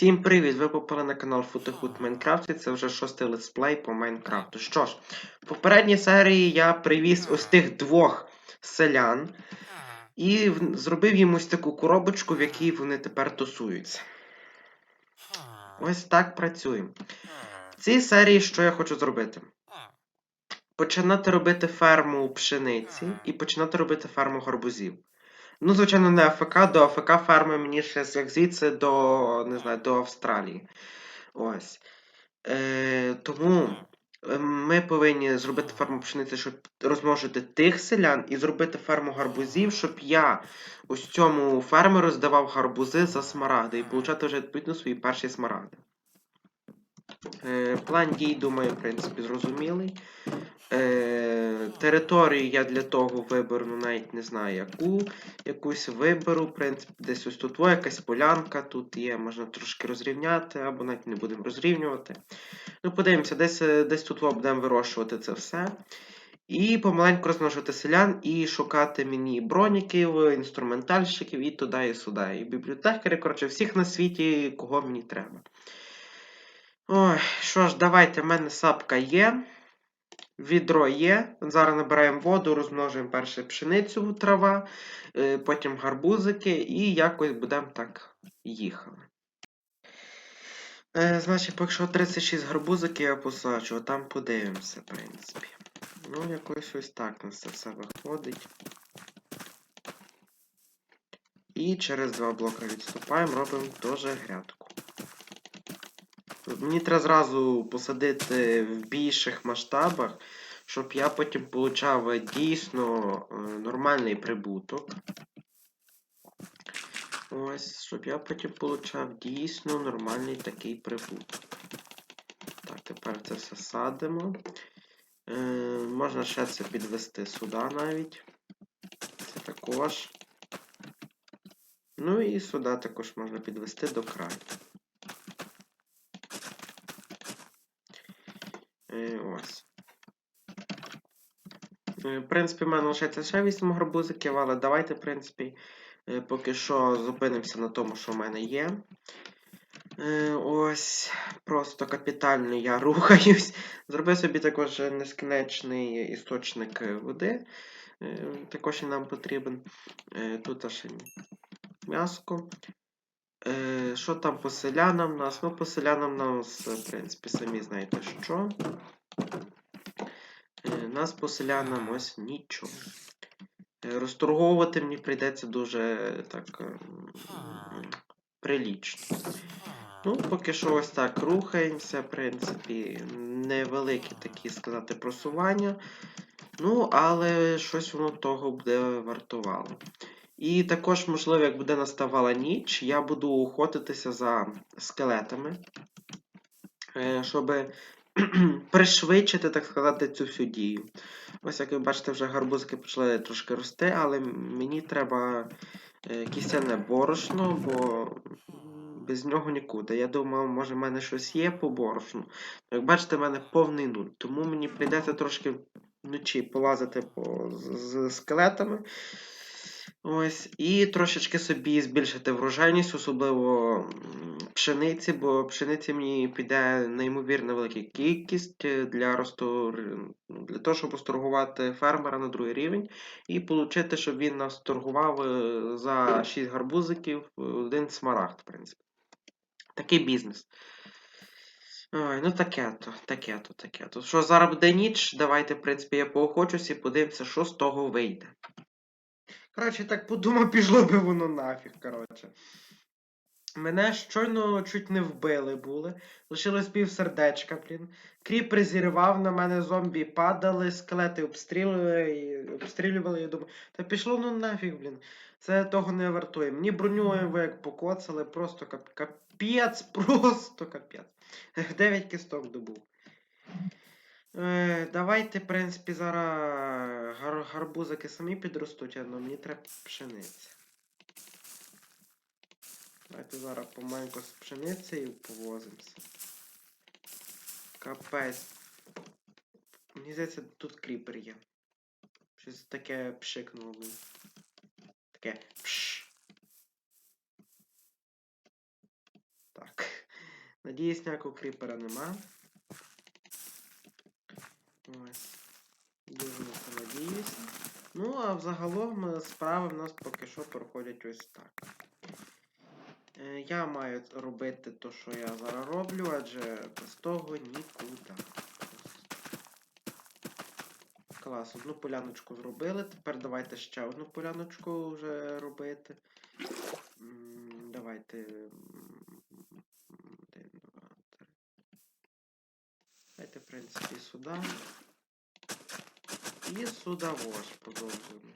Всім привіт! Ви попали на канал Футехут Майнкрафт і це вже шостий летсплей по Майнкрафту. Що ж, в попередній серії я привіз ось тих двох селян і зробив їм ось таку коробочку, в якій вони тепер тусуються. Ось так працюємо. В цій серії що я хочу зробити? Починати робити ферму пшениці і починати робити ферму гарбузів. Ну, звичайно, не АФК, до АФК ферми мені ще як звідси до, не знаю, до Австралії. Ось. Е, тому е, ми повинні зробити ферму пшениці, щоб розмножити тих селян, і зробити ферму гарбузів, щоб я ось цьому фермеру здавав гарбузи за смарагди і получати вже відповідно свої перші смарагди. Е, план дій, думаю, в принципі, зрозумілий. Е, територію я для того виберу, ну навіть не знаю яку. Якусь виберу, в принципі, десь ось тут о, якась полянка, тут є, можна трошки розрівняти, або навіть не будемо розрівнювати. Ну, подивимося, десь, е, десь тут о, будемо вирощувати це все. І помаленьку розмножувати селян і шукати мені броніків, інструментальщиків і туди, і сюди. І бібліотекарі, коротше, всіх на світі, кого мені треба. Ой, що ж, давайте, в мене сапка є. Відро є. Зараз набираємо воду, розмножуємо перше пшеницю трава, е, потім гарбузики і якось будемо так їхали. Е, значить, поки що 36 гарбузиків я посаджу, там подивимося, в принципі. Ну, якось ось так у нас це все виходить. І через два блоки відступаємо, робимо теж грядку. Мені треба зразу посадити в більших масштабах, щоб я потім получав дійсно е, нормальний прибуток. Ось, щоб я потім получав дійсно нормальний такий прибуток. Так, тепер це все садимо. Е, можна ще це підвести сюди навіть. Це також. Ну і сюди також можна підвести до краю. Ось. Е, В принципі, в мене лишається ще 8 гарбузиків, але давайте, в принципі, е, поки що зупинимося на тому, що в мене є. Е, Ось, просто капітально я рухаюсь. Зробив собі також нескінчений істочник е, води. Е, Також і нам потрібен. Е, Тут ще м'яско. Е, Що там по селянам нас? Ну, по селянам нас, в принципі, самі знаєте що. Е, Нас по селянам ось нічого. Е, Розторговувати мені прийдеться дуже е, так ем, прилічно. Ну, поки що ось так рухаємося, в принципі, невеликі такі сказати просування. Ну, але щось воно того буде вартувало. І також, можливо, як буде наставала ніч, я буду охотитися за скелетами, е, щоб пришвидшити, так сказати, цю всю дію. Ось, як ви бачите, вже гарбузики почали трошки рости, але мені треба е, кістяне борошно, бо без нього нікуди. Я думав, може в мене щось є по борошну. Як бачите, в мене повний нуль. Тому мені прийдеться трошки вночі полазити по, з скелетами. Ось, і трошечки собі збільшити врожайність, особливо пшениці, бо пшениці мені піде неймовірно велика кількість е, для росту, ну, для того, щоб розторгувати фермера на другий рівень і отримати, щоб він нас торгував е, за 6 гарбузиків е, один смарагд, в принципі. Такий бізнес. Ой, ну таке то, таке то, таке то. Що зараз буде ніч, давайте, в принципі, я поохочусь і подивимося, що з того вийде. Коротше, так подумав, пішло би воно нафіг, коротше. Мене щойно чуть не вбили були. Лишилось пів сердечка, блін. Кріпер зірвав на мене зомбі падали, скелети обстрілювали, і обстрілювали, я думаю, та пішло ну нафіг, блін. Це того не вартує. Мені броню ви як покоцали, просто кап капець, просто капець. 9 кісток добув. Е, давайте, в принципі, зараз гар гарбузики самі підростуть, але мені треба пшениця. Давайте зараз помаленьку з пшеницею повозимося. Капець. Мені здається, тут кріпер є. Щось таке пшикнуло. мені. Таке пш. Так. Надіюсь, ніякого кріпера нема. Ось. Дуже на це надіюся. Ну, а взагалом е, справи в нас поки що проходять ось так. Е, Я маю робити те, що я зараз роблю, адже без того нікуди. Клас, одну поляночку зробили. Тепер давайте ще одну поляночку вже робити. Давайте. Один, два, три. Давайте, в принципі, сюди. І ось продовжуємо.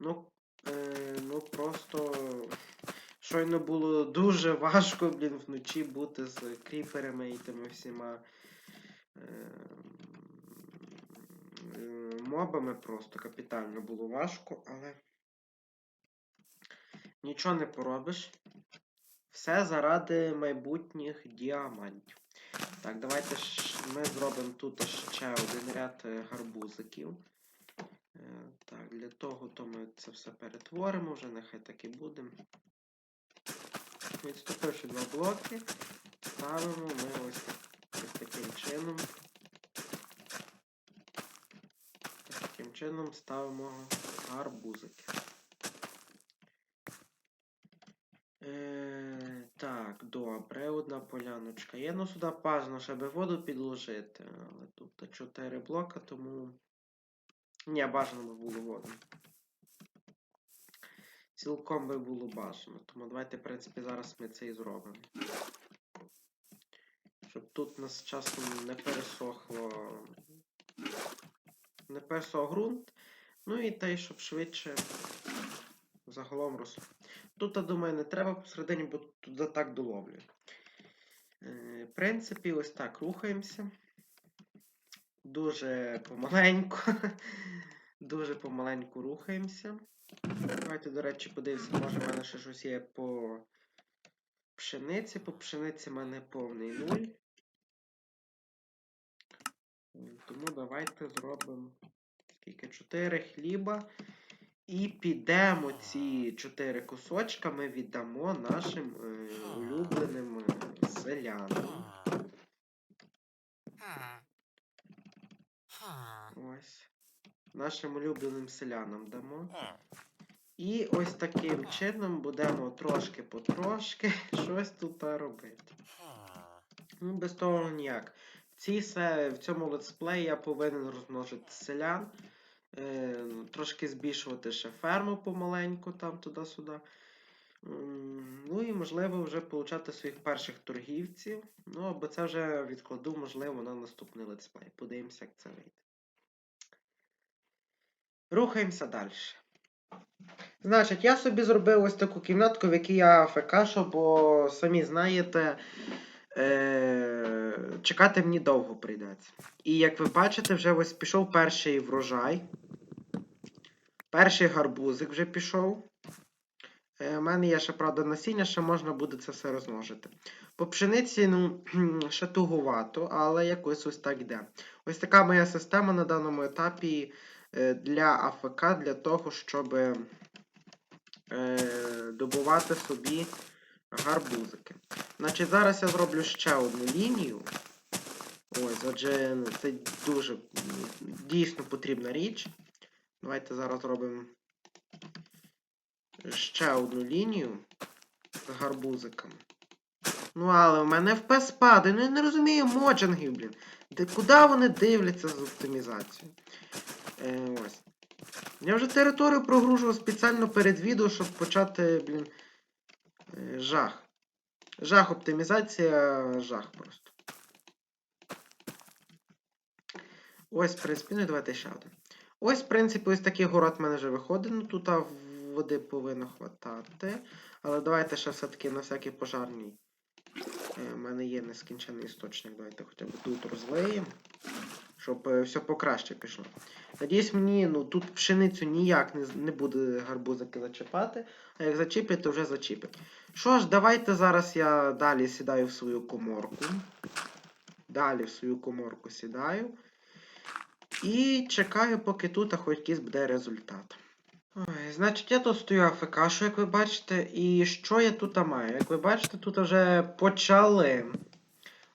Ну, е, ну просто щойно було дуже важко, блін, вночі бути з кріперами і тими всіма е, м, мобами просто капітально було важко, але нічого не поробиш. Все заради майбутніх діамантів. Так, давайте ж ми зробимо тут ще один ряд е, гарбузиків. Е, Так, для того то ми це все перетворимо, вже нехай так і буде. Відступивши два блоки, ставимо ми ось, ось таким чином. Таким чином ставимо гарбузики. Е, так, добре, одна поляночка є. Ну сюди бажано, щоб воду підложити. Але тут 4 блока, тому. Ні, бажано би було воду. Цілком би було бажано. Тому давайте, в принципі, зараз ми це і зробимо. Щоб тут нас часом не пересохло. Не пересох ґрунт. Ну і те, щоб швидше загалом росло. Тут, я думаю, не треба посередині, бо за так доловлю. Е, В принципі, ось так рухаємося. Дуже помаленьку. Дуже помаленьку рухаємося. Давайте, до речі, подивимося, може в мене ще щось є по пшениці. По пшениці в мене повний нуль. Тому давайте зробимо скільки 4 хліба. І підемо ці 4 кусочка ми віддамо нашим е, улюбленим е, селянам. Ось. Нашим улюбленим селянам дамо. І ось таким чином будемо трошки потрошки щось тут робити. Ну, без того ніяк. В, цій, в цьому летсплеї я повинен розмножити селян, трошки збільшувати ще ферму помаленьку, там туди-сюди. Ну і можливо вже получати своїх перших торгівців. Ну, або це вже відкладу, можливо, на наступний летсплей. Подивимося, як це вийде. Рухаємося далі. Значить, я собі зробив ось таку кімнатку, в якій я АФК, бо самі знаєте, е- чекати мені довго прийдеться. І як ви бачите, вже ось пішов перший врожай. Перший гарбузик вже пішов. У мене є ще, правда, насіння, ще можна буде це все розмножити. По пшениці, ну, ще туговато, але якось ось так йде. Ось така моя система на даному етапі е, для АФК, для того, щоб е, добувати собі гарбузики. Значить, зараз я зроблю ще одну лінію. Ось, адже ну, це дуже дійсно потрібна річ. Давайте зараз зробимо ще одну лінію з гарбузиками. Ну, але в мене ФП спаде. Ну я не розумію моджингів, блін. Де, куди вони дивляться з оптимізацією? Е, ось. Я вже територію прогружував спеціально перед відео, щоб почати, блін. е, Жах. Жах оптимізація, жах просто. Ось, в принципі, ну давайте ще один. Ось, в принципі, ось такий город в мене вже виходить. Ну тут води повинно хватати. Але давайте ще все-таки на всякий пожарний. Е, У мене є нескінчений істочник. Давайте хоча б тут розлеємо. Щоб е, все покраще пішло. Надіюсь, мені ну, тут пшеницю ніяк не, не буде гарбузики зачіпати. А як зачіпить, то вже зачіпить. Що ж, давайте зараз я далі сідаю в свою коморку. Далі в свою коморку сідаю. І чекаю, поки тут хоч якийсь буде результат. Ой, значить, я тут стою АФК, що як ви бачите, і що я тут маю? Як ви бачите, тут вже почали.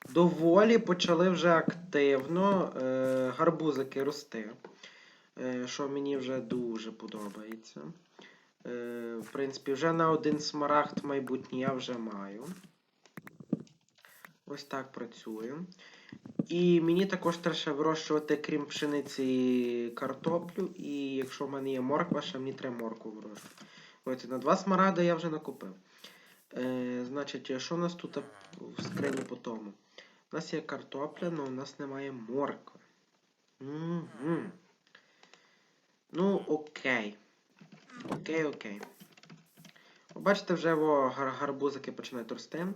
Доволі почали вже активно е, гарбузики рости. Е, що мені вже дуже подобається. Е, в принципі, вже на один смарагд майбутній я вже маю. Ось так працює. І мені також треба вирощувати, крім пшениці, картоплю. І якщо в мене є морква, ще мені треба моркву вирощувати. Ось на два смарагда я вже накупив. Е, значить, що у нас тут в скрині по тому? У нас є картопля, але у нас немає моркви. Угу. Ну, окей. Окей, окей. Бачите, вже гар- гарбузики починають рости.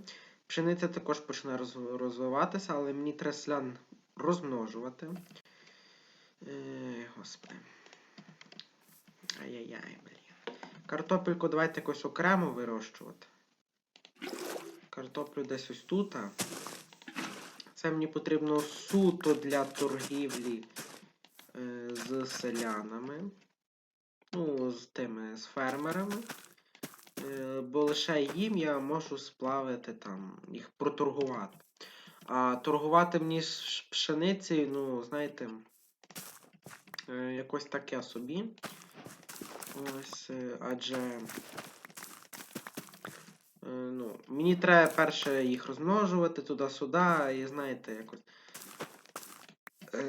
Пшениця також роз- розвиватися, але мені треба селян розмножувати. Е, господи. Ай-яй-яй, блін. Картопельку давайте якось окремо вирощувати. Картоплю десь ось тут. Це мені потрібно суто для торгівлі е, з селянами. Ну, з тими, з фермерами. Е, бо лише їм я можу сплавити там, їх проторгувати. А торгувати мені з пшеницею, ну, знаєте, е, якось таке собі. Ось, е, адже. Ну, мені треба перше їх розмножувати туди-сюди, і знаєте, якось.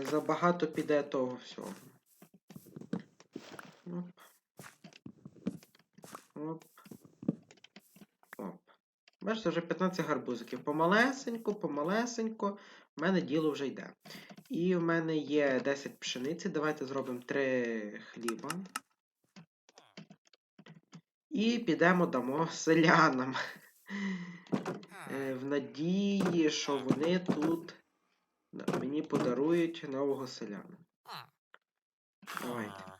Забагато піде того всього. Оп. Оп. Бачите, вже 15 гарбузиків. Помалесенько, помалесенько, в мене діло вже йде. І в мене є 10 пшениці. Давайте зробимо 3 хліба. І підемо дамо селянам. Е, В надії, що вони тут мені подарують нового селяна. Давайте.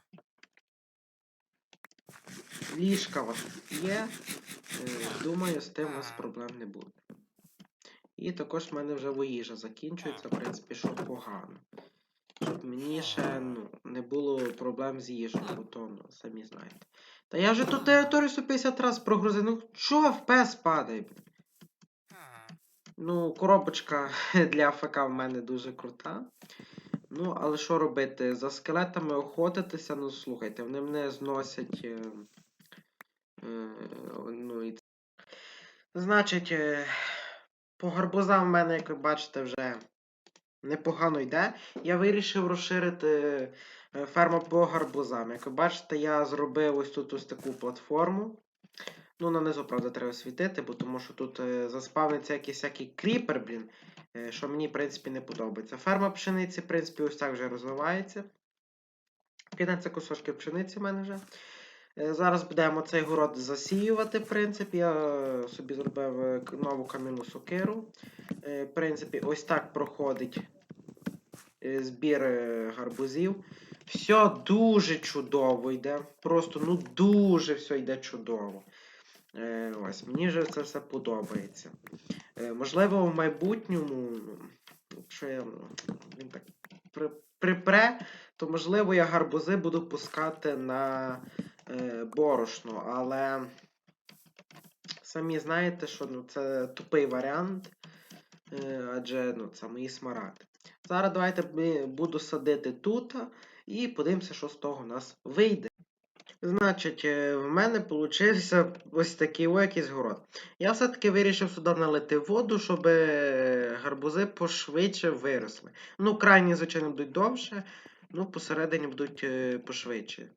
Ліжка у вас є. Е, Думаю, з тим у вас проблем не буде. І також в мене вже воїжа закінчується, в принципі, що погано. Щоб мені ще ну, не було проблем з їжею, бо то, ну, самі знаєте. Та я вже ту територію 150 разів прогрузив. Ну чого ФПС падає? Ну, коробочка для АФК в мене дуже крута. Ну, але що робити? За скелетами охотитися, ну слухайте, вони мене зносять. Е, ну, і... Значить, е, по гарбузам в мене, як ви бачите, вже непогано йде. Я вирішив розширити е, ферму по гарбузам. Як ви бачите, я зробив ось тут ось таку платформу. Ну, на низу, правда, треба світити, бо тому що тут заспавниться якийсь всякий кріпер, блін, що мені, в принципі, не подобається. Ферма пшениці, в принципі, ось так вже розвивається. 15 кусочків пшениці в мене вже. Е, Зараз будемо цей город засіювати, в принципі. Я собі зробив е, нову кам'яну сокиру. Е, В принципі, ось так проходить збір гарбузів. Все дуже чудово йде. Просто ну дуже все йде чудово. Ось, мені вже це все подобається. Можливо, в майбутньому, якщо я ну, він так припре, то можливо я гарбузи буду пускати на борошно, але самі знаєте, що ну, це тупий варіант, е, адже ну, це мої смарагди. Зараз давайте буду садити тут і подивимося, що з того у нас вийде. Значить, е, в мене получився ось такий о, якийсь город. Я все-таки вирішив сюди налити воду, щоб е, гарбузи пошвидше виросли. Ну, крайні, звичайно, будуть довше, ну, посередині будуть е, пошвидше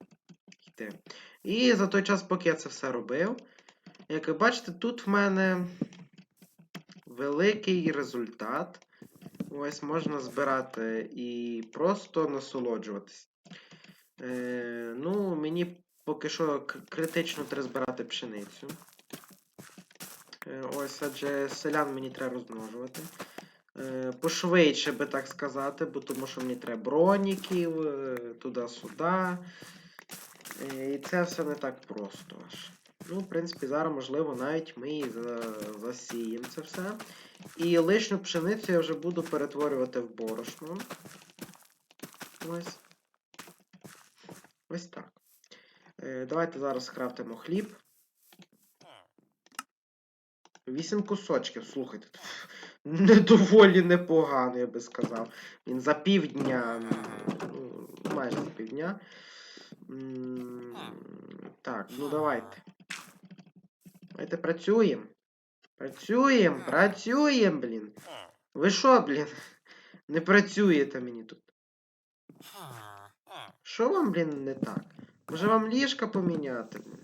йти. І за той час, поки я це все робив, як ви бачите, тут в мене великий результат. Ось можна збирати і просто насолоджуватись. Е, ну, мені поки що критично треба збирати пшеницю. Е, ось, адже селян мені треба розмножувати. Е, пошвидше би так сказати, бо тому що мені треба броніків, е, туди-сюди. Е, і це все не так просто аж. Ну, в принципі, зараз, можливо, навіть ми і засіємо це все. І лишню пшеницю я вже буду перетворювати в борошно. Ось. Ось так. Е, давайте зараз скрафтимо хліб. Вісім кусочків, слухайте. Недоволі непогано, я би сказав. Він за півдня. Ну, майже за півдня. Так, ну давайте. Давайте працюємо. Працюємо, працюємо, блін. Ви що, блін? Не працюєте мені тут. Що вам, блін, не так? Може вам ліжка поміняти? блін?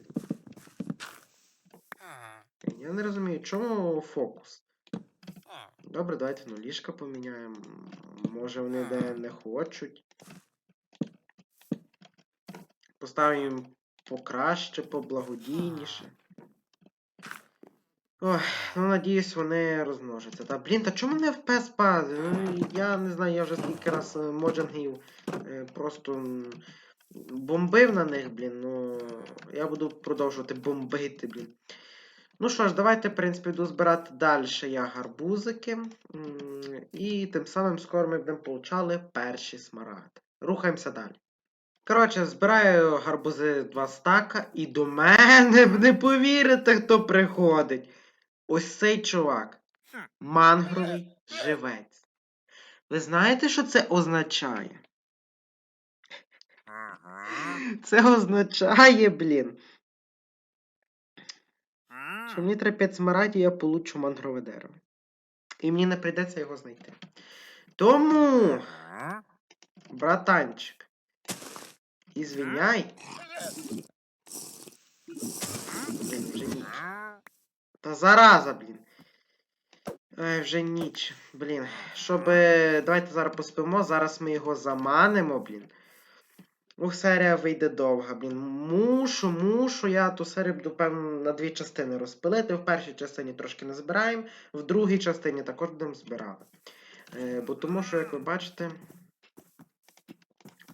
Я не розумію, чому фокус? Добре, давайте ну ліжка поміняємо. Може вони де не хочуть. Поставимо їм покраще, поблагодійніше. Ой, ну надіюсь, вони розмножаться. Та блін, та чому не FPS падає? Ну, я не знаю, я вже скільки раз е, моджингів е, просто бомбив на них, блін. Ну я буду продовжувати бомбити, блін. Ну що ж, давайте, в принципі, йду збирати далі я гарбузики. І тим самим скоро ми будемо получали перші смарагди. Рухаємося далі. Коротше, збираю гарбузи два стака, і до мене не повірите, хто приходить. Ось цей чувак. Мангровий живець. Ви знаєте, що це означає? Це означає, блін. Що мені треба 5 смарагдів, я получу мангрове дерево. І мені не прийдеться його знайти. Тому, братанчик, ізвиняй. Блін, вже ніч. Та зараза, блін. Ай, вже ніч. Блін. Щоб. Давайте зараз поспимо. Зараз ми його заманимо, блін. Ух, серія вийде довга, блін. Мушу, мушу. Я ту серію буду, певно, на дві частини розпилити. В першій частині трошки не збираємо, в другій частині також будемо збирати. Е, бо тому що, як ви бачите,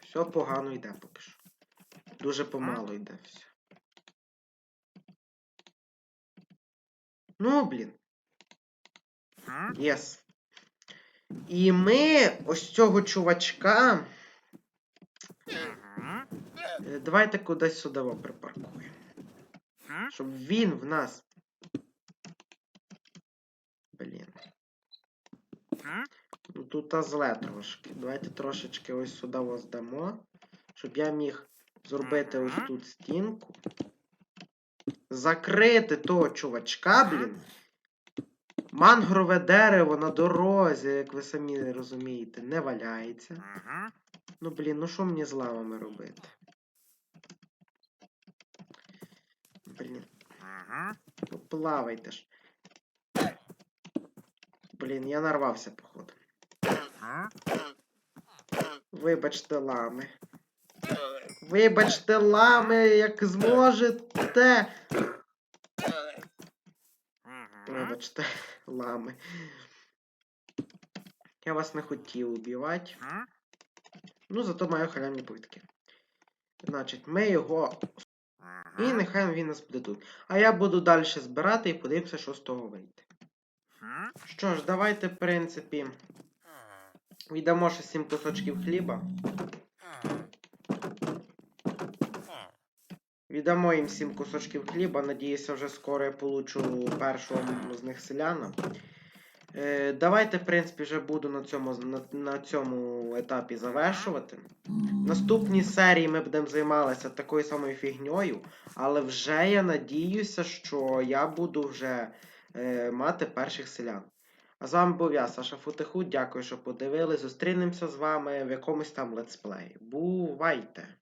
все погано йде поки що. Дуже помало йде все. Ну, блін. Єс. І ми ось цього чувачка. е, Давайте кудись сюди припаркуємо. Щоб він в нас. Блін. Ну тут зле трошки. Давайте трошечки ось сюди ось дамо. Щоб я міг зробити ось тут стінку. Закрити того чувачка, блін. Мангрове дерево на дорозі, як ви самі розумієте, не валяється. Ну блін, ну що мені з лавами робити? Блін, ну плавайте ж. Блін, я нарвався, походу. Вибачте, лами. Вибачте, лами, як зможете. Вибачте, лами. Я вас не хотів убивати. Ну, зато маю халявні плитки. Значить, ми його. І нехай він нас буде тут. А я буду далі збирати і подивимося, що з того вийде. Що ж, давайте, в принципі, віддамо ще 7 кусочків хліба. Віддамо їм 7 кусочків хліба. Надіюся, вже скоро я получу першого з них селяна. Е, давайте, в принципі, вже буду на цьому, на, на цьому етапі завершувати. Наступній серії ми будемо займалися такою самою фігньою, але вже я надіюся, що я буду вже е, мати перших селян. А з вами був я, Саша Футиху. Дякую, що подивились. Зустрінемося з вами в якомусь там летсплеї. Бувайте!